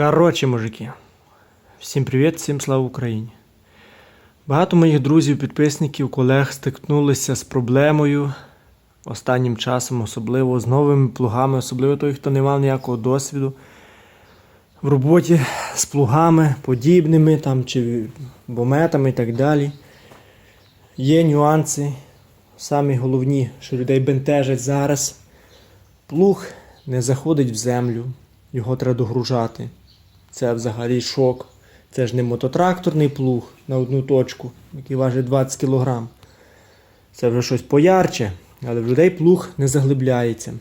Коротше, мужики, всім привіт, всім слава Україні. Багато моїх друзів, підписників, колег стикнулися з проблемою останнім часом, особливо з новими плугами, особливо той, хто не мав ніякого досвіду в роботі з плугами подібними там, чи бометами і так далі. Є нюанси, самі головні, що людей бентежать зараз. Плуг не заходить в землю, його треба догружати. Це взагалі шок. Це ж не мототракторний плуг на одну точку, який важить 20 кг. Це вже щось поярче, але в людей плуг не заглибляється.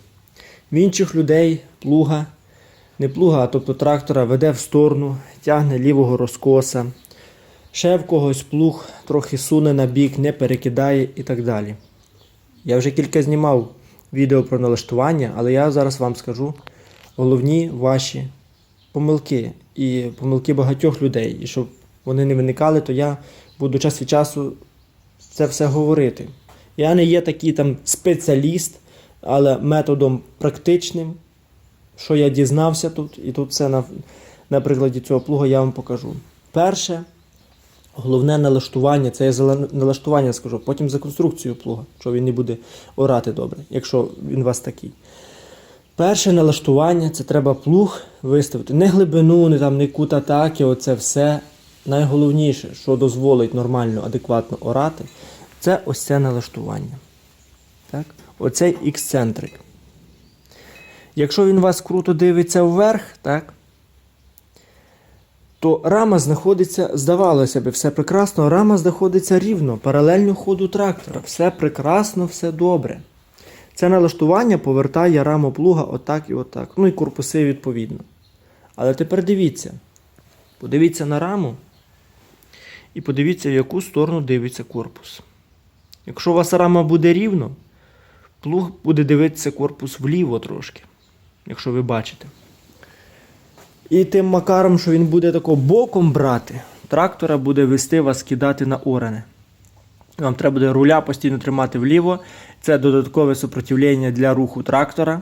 В інших людей плуга, не плуга, а тобто трактора веде в сторону, тягне лівого розкоса. Ще в когось плуг трохи суне на бік, не перекидає і так далі. Я вже кілька знімав відео про налаштування, але я зараз вам скажу головні ваші помилки і помилки багатьох людей. І щоб вони не виникали, то я буду час від часу це все говорити. Я не є такий там спеціаліст, але методом практичним, що я дізнався тут, і тут все на, на прикладі цього плуга я вам покажу. Перше, головне налаштування, це я за налаштування скажу, потім за конструкцію плуга, що він не буде орати добре, якщо він у вас такий. Перше налаштування це треба плуг виставити. Не глибину, не там не кут атаки, оце все. Найголовніше, що дозволить нормально, адекватно орати, це ось це налаштування. Так? Оцей ексцентрик. Якщо він вас круто дивиться вверх, так? то рама знаходиться, здавалося б, все прекрасно, рама знаходиться рівно, паралельно ходу трактора. Все прекрасно, все добре. Це налаштування повертає раму плуга отак і отак. Ну і корпуси відповідно. Але тепер дивіться. Подивіться на раму і подивіться, в яку сторону дивиться корпус. Якщо у вас рама буде рівно, плуг буде дивитися корпус вліво трошки, якщо ви бачите. І тим макаром, що він буде тако боком брати, трактора буде вести вас кидати на оране. Вам треба буде руля постійно тримати вліво. Це додаткове супротивлення для руху трактора.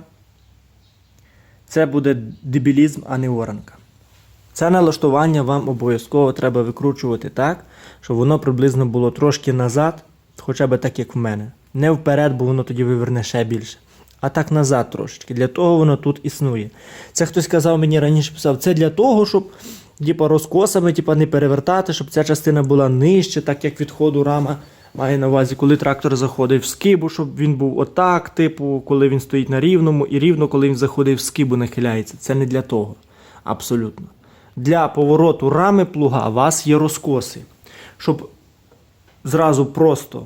Це буде дебілізм, а не оранка. Це налаштування вам обов'язково треба викручувати так, щоб воно приблизно було трошки назад, хоча б так, як в мене. Не вперед, бо воно тоді виверне ще більше. А так назад трошечки. Для того воно тут існує. Це хтось сказав мені раніше писав, це для того, щоб типу, розкосами типу, не перевертати, щоб ця частина була нижче, так як від ходу рама має на увазі, коли трактор заходить в скибу, щоб він був отак, типу, коли він стоїть на рівному, і рівно, коли він заходить в скибу, нахиляється. Це не для того. Абсолютно. Для повороту рами плуга у вас є розкоси. Щоб зразу просто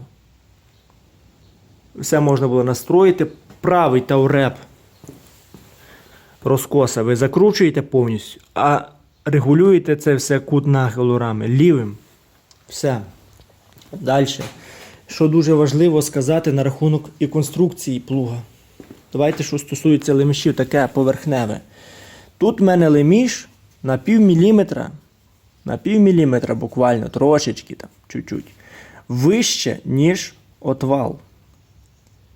все можна було настроїти. Правий тауреп розкоса ви закручуєте повністю, а регулюєте це все кут нахилу рами лівим. Все. Далі. Що дуже важливо сказати на рахунок і конструкції плуга. Давайте, що стосується лемішів, таке поверхневе. Тут в мене леміш на пів міліметра, на пів міліметра буквально, трошечки там, чуть-чуть, вище, ніж отвал.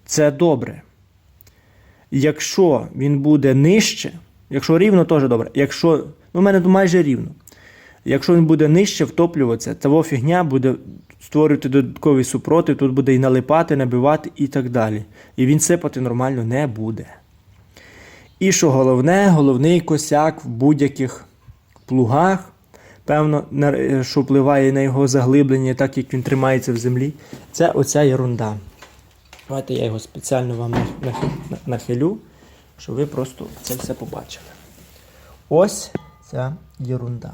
Це добре. Якщо він буде нижче, якщо рівно, теж добре. Якщо, ну, в мене майже рівно. Якщо він буде нижче втоплюватися, того фігня буде створювати додатковий супротив, тут буде і налипати, набивати і так далі. І він сипати нормально не буде. І що головне, головний косяк в будь-яких плугах, певно, що впливає на його заглиблення, так як він тримається в землі, це оця ерунда. Давайте я його спеціально вам нах- нах- на- нахилю, щоб ви просто це все побачили. Ось ця ерунда.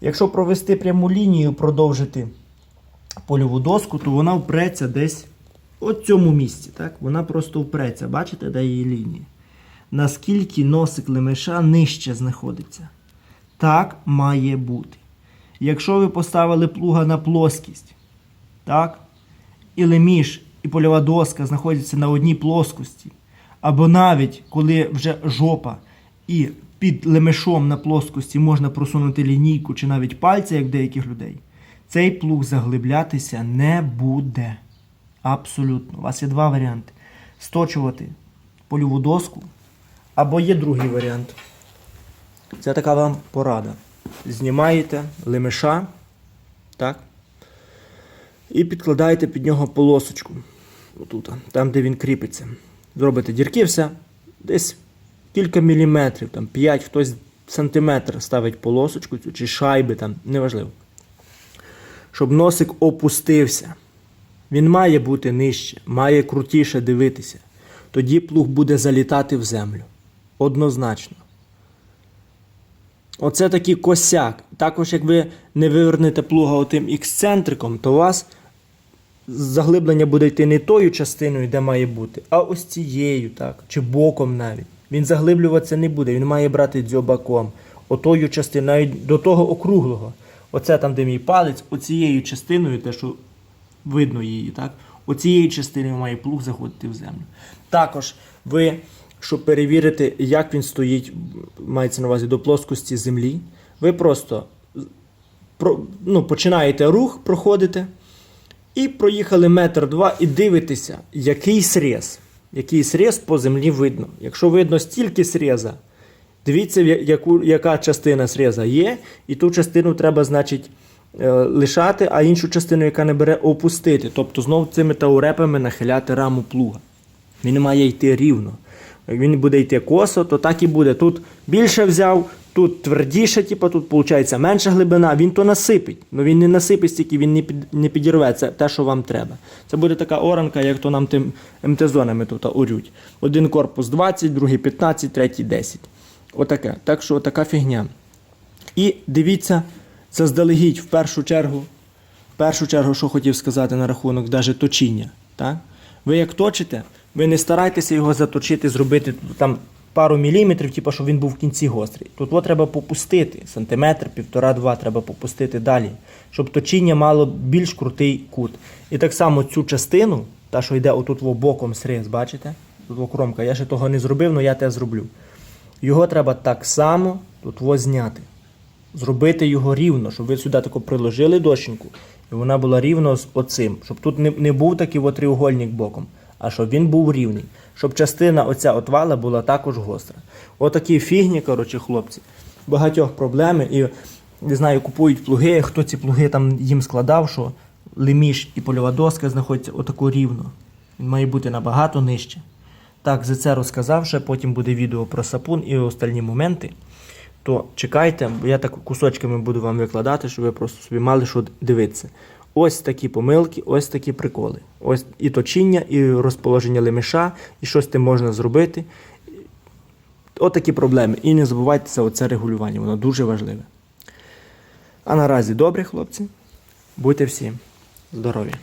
Якщо провести пряму лінію, продовжити польову доску, то вона впреться десь от цьому місці. Так? Вона просто впреться. Бачите, де її лінія? Наскільки носик лемеша нижче знаходиться. Так має бути. Якщо ви поставили плуга на плоскість, так? і леміш, і польова доска знаходяться на одній плоскості, або навіть коли вже жопа і під лемешом на плоскості можна просунути лінійку чи навіть пальця, як деяких людей, цей плуг заглиблятися не буде. Абсолютно. У вас є два варіанти: сточувати польову доску, або є другий варіант. Це така вам порада. Знімаєте лемеша, так? І підкладаєте під нього полосочку. Отут, там, де він кріпиться. Зробите дірки все, десь кілька міліметрів, там 5, хтось сантиметр ставить полосочку чи шайби, там, неважливо. Щоб носик опустився. Він має бути нижче, має крутіше дивитися. Тоді плуг буде залітати в землю. Однозначно. Оце такий косяк. Також, як ви не вивернете плуга отим ексцентриком, то у вас заглиблення буде йти не тою частиною, де має бути, а ось цією, так, чи боком навіть. Він заглиблюватися не буде, він має брати дзьобаком. Отою частиною, навіть до того округлого. Оце там, де мій палець, оцією частиною, те, що видно її, так? Оцією частиною має плуг заходити в землю. Також ви, щоб перевірити, як він стоїть, мається на увазі до плоскості землі, ви просто ну, починаєте рух, проходите, і проїхали метр два і дивитеся, який срез. Який срез по землі видно. Якщо видно стільки среза, дивіться, яку, яка частина среза є, і ту частину треба, значить, е, лишати, а іншу частину, яка не бере, опустити. Тобто знову цими таурепами нахиляти раму плуга. Він має йти рівно. Як він буде йти косо, то так і буде. Тут більше взяв, тут твердіше, типу, тут виходить менша глибина, він то насипить. Ну він не насипить стільки, він не, під, не підірве. Це те, що вам треба. Це буде така оранка, як то нам тим МТ-зонами тут орють. Один корпус 20, другий 15, третій 10. Отаке. Так що така фігня. І дивіться, заздалегідь в першу чергу, в першу чергу, що хотів сказати на рахунок даже точіння. Так? Ви як точите, ви не старайтеся його заточити, зробити там пару міліметрів, типу, щоб він був в кінці гострий. Тут треба попустити, сантиметр, півтора-два треба попустити далі, щоб точіння мало більш крутий кут. І так само цю частину, та, що йде отут боком сриз, бачите? Тут во кромка, я ще того не зробив, але я те зроблю. Його треба так само тут во зняти. Зробити його рівно, щоб ви сюди тако приложили дощеньку, і вона була рівно з оцим. Щоб тут не, не був такий от треугольник боком, а щоб він був рівний. Щоб частина оця отвала була також гостра. Отакі фігні, коротше, хлопці. Багатьох проблеми. І не знаю, купують плуги, хто ці плуги там їм складав, що леміш і польова доска знаходяться отако рівно. Він має бути набагато нижче. Так, за це розказавши, потім буде відео про сапун і остальні моменти. То чекайте, я так кусочками буду вам викладати, щоб ви просто собі мали що дивитися. Ось такі помилки, ось такі приколи. Ось і точіння, і розположення лемеша, і щось тим можна зробити. Отакі проблеми. І не забувайте за оце регулювання, воно дуже важливе. А наразі добре, хлопці. Будьте всі здорові!